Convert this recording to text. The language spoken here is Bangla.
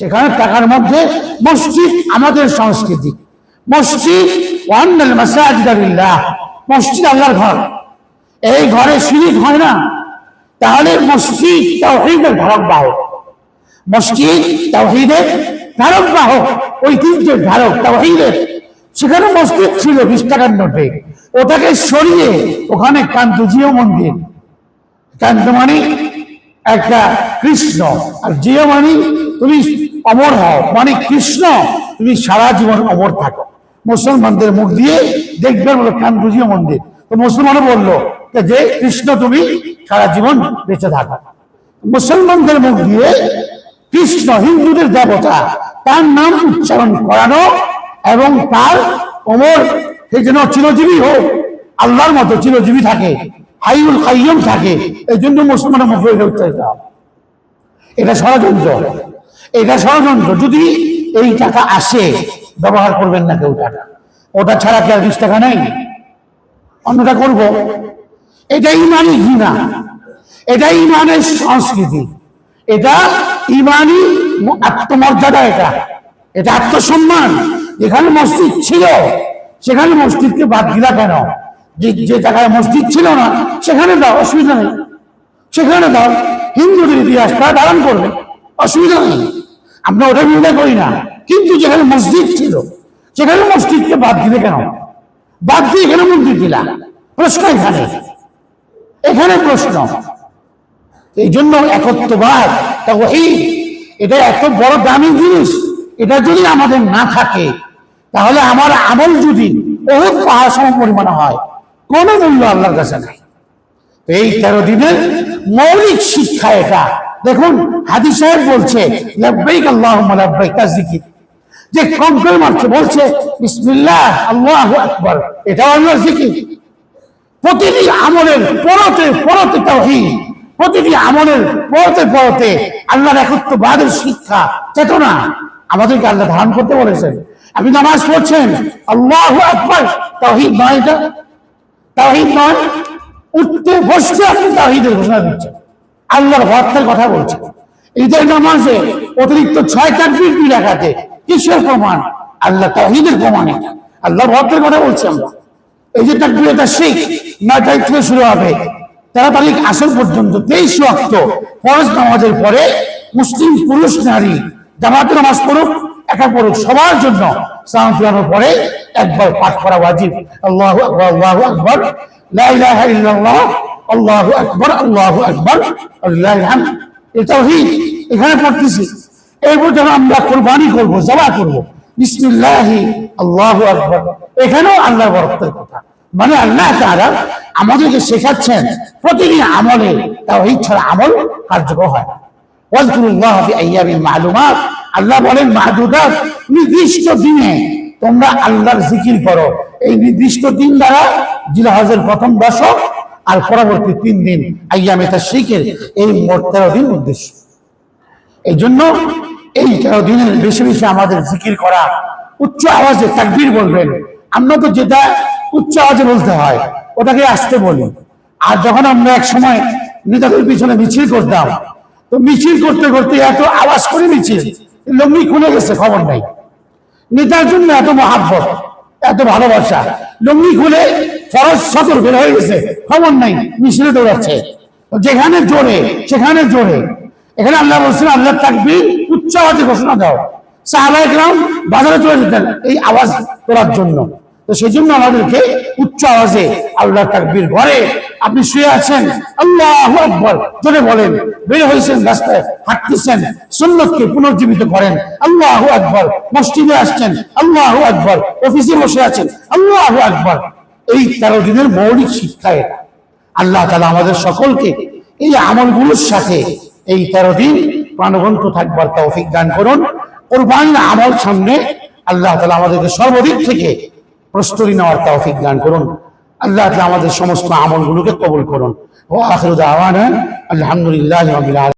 সেখানে টাকার মধ্যে মসজিদ আমাদের সংস্কৃতি। মসজিদ মসজিদ আল্লাহর ঘর। এই ঘরে শিরিক হয় না। তাহলে মসজিদ তাওহীদের ধারক বাহক মসজিদ তাওহীদের ধারক বাহক ঐতিহ্যের ধারক তাওহীদের। সেখানে মসজিদ ছিল বিশ টাকার নোটে ওটাকে সরিয়ে ওখানে কান্তজিও মন্দির। কান্ত মানে একটা কৃষ্ণ। আর জিও মানে তুমি অমর হও। মানে কৃষ্ণ, তুমি সারা জীবন অমর থাকো। মুসলমানদের মুখ দিয়ে দেখবেন বলো কান্তজিও মন্দির তো মুসলমানও বলল যে কৃষ্ণ তুমি সারা জীবন বেঁচে থাকো। মুসলমানদের মুখ দিয়ে কৃষ্ণ, হিন্দুদের দেবতা, তার নাম উচ্চারণ করানো এবং তার অমর, সে যেন চিরজীবী হোক, আল্লাহর মতো চিরজীবী থাকে হাইউল কাইয়ম থাকে, এই জন্য মুসলমানের মুখে উচ্চারিত। এটা ষড়যন্ত্র। এটা ষড়যন্ত্র। যদি এই টাকা আসে, ব্যবহার করবেন না কেউ টাকা। ওটা ছাড়া কি আর বিশ টাকা নেই? অন্যটা করব। এটা ইমানই ঘৃণা। এটা ইমানের সংস্কৃতি। এটা ইমানই আত্মমর্যাদা এটা। এটা আত্মসম্মান। যেখানে মসজিদ ছিল, সেখানে মসজিদকে বাদ দিলা কেন? যে জায়গায় মসজিদ ছিল না, সেখানে দাও, অসুবিধা নেই। সেখানে দাও। হিন্দুদের ইতিহাস তারা ধারণ করবে। অসুবিধা নেই। আমরা ওটা বিরোধিতা করি না। কিন্তু যেখানে মসজিদ ছিল, সেখানে মসজিদকে বাদ দিলে কেন? বাদ দিয়ে এখানে মন্দির দিলা প্রশ্ন এখানে। এখানে প্রশ্ন। এই জন্য একত্ববাদ এটা এত বড় দামি জিনিস, এটা যদি আমাদের না থাকে, তাহলে আমার আমল যদি বহুত পাহাড় সম পরিমাণে হয়, কোনো মূল্য আল্লাহর কাছে নাই। এই তেরো দিনের মৌলিক শিক্ষা এটা। দেখুন হাদি সাহেব বলছে যে কম করে মারছে, বলছে, বিসমিল্লাহ, আল্লাহু আকবার এটাও আল্লাহর জিকির। প্রতিটি আমলের পরতে পরতে তাওহীদ, প্রতিটি আমলের পরতে পরতে আল্লাহর একত্ববাদের শিক্ষা, চেতনা আমাদেরকে আল্লাহ ধারণ করতে বলেছেন। আপনি নামাজ পড়ছেন, আল্লাহু আকবার তাওহীদ নয় এটা? তাওহীদ নয়? উঠতে, বসতে আপনি তাওহীদের ঘোষণা দিচ্ছেন। আল্লাহর ভক্তের কথা বলছে। ঈদের নামাজে অতিরিক্ত ছয় তাকবীর দুই রাখাতে কিসের প্রমাণ? আল্লাহ তাওহীদের প্রমাণ এটা। আল্লাহ ভক্তের কথা বলছি আমরা। এই যে তাকবীরটা শিখ নয় তারিখ থেকে শুরু হবে। তেরো তারিখ আসর পর্যন্ত, তেইশ ওয়াক্ত ফরজ নামাজের পরে মুসলিম পুরুষ, নারী জামাতে নামাজ পড়ুক, একা পড়ুক, সবার জন্য সালাম ফিরানোর পরে একবার পাঠ করা ওয়াজিব। আল্লাহু আল্লাহু আকবার। লা ইলাহা ইল্লাল্লাহ। আল্লাহু আকবার আল্লাহু আকবার। এটা তাওহীদ এখানে পড়তেছি। এরপর যখন আমরা কোরবানি করব, জবা করব। বিসমিল্লাহি, আল্লাহু আকবার। এখানেও আল্লাহর বরকতের কথা। মানে আল্লাহ তাআলা আমাদেরকে শেখাচ্ছেন, প্রতিটি আমলে তাওহীদ ছাড়া আমল কার্যকর হয় না। ওয়াজকুরুল্লাহ ফি আইয়ামিন মালুমাত। আল্লাহ বলেন, মাহদুদাত, নির্দিষ্ট দিনে তোমরা আল্লাহর জিকির করো। এই নির্দিষ্ট দিন দ্বারা জিলহজের প্রথম দশক আর পরবর্তী তিন দিন আইয়ামে তাশরিকের এই মোট তেরো দিন উদ্দেশ্য। এই জন্য এই তেরো দিনের বেশি বেশি আমাদের জিকির করা, উচ্চ আওয়াজে তাকবীর বলবেন। আমরা তো যেটা উচ্চ আওয়াজে বলতে হয়, ওটাকে আসতে বলি। আর যখন আমরা এক সময় নেতাদের পিছনে মিছিল করতাম, তো মিছিল করতে করতে এত আওয়াজ করে মিছিল লম্বি খুলে গেছে, খবর নাই। নেতার জন্য এত মহাব্বত, এত ভালোবাসা, লুঙ্গি খুলে ফরজ সতর বের হয়ে গেছে। খবর নাই, মিছিলে দৌড়াচ্ছে। যেখানে জোরে, সেখানে জোরে। এখানে আল্লাহ বলছেন আল্লাহ তাকবীর উচ্চ আওয়াজে ঘোষণা দাও। সাহাবায়ে গ্রাম বাজারে চলে যেতেন এই আওয়াজ তোলার জন্য। তো সেই জন্য আমাদেরকে উচ্চ আওয়াজে আল্লাহ তাকবীর ঘরে আপনি শুয়ে আছেন, আল্লাহ আকবর, জোরে বলেন। বের হয়েছেন, রাস্তায় হাঁটতেছেন, সুন্নতকে পুনর্জীবিত করেন। আল্লাহ আকবর, মসজিদে আসছেন, আল্লাহ আকবর, অফিসে বসে আছেন, আল্লাহ আকবর। এই তেরো দিনের মৌলিক শিক্ষা এটা। আল্লাহ তালা আমাদের সকলকে এই আমলগুলোর সাথে এই তেরো দিন প্রাণবন্ত থাকবার তৌফিক দান করুন। কোরবানির আমল সামনে আল্লাহ তালা আমাদেরকে সর্বদিক থেকে প্রস্তুতি নেওয়ার তৌফিক দান করুন। আল্লাহ তালা আমাদের সমস্ত আমলগুলোকে কবুল করুন। ও আখির দাওয়ানা আলহামদুলিল্লাহ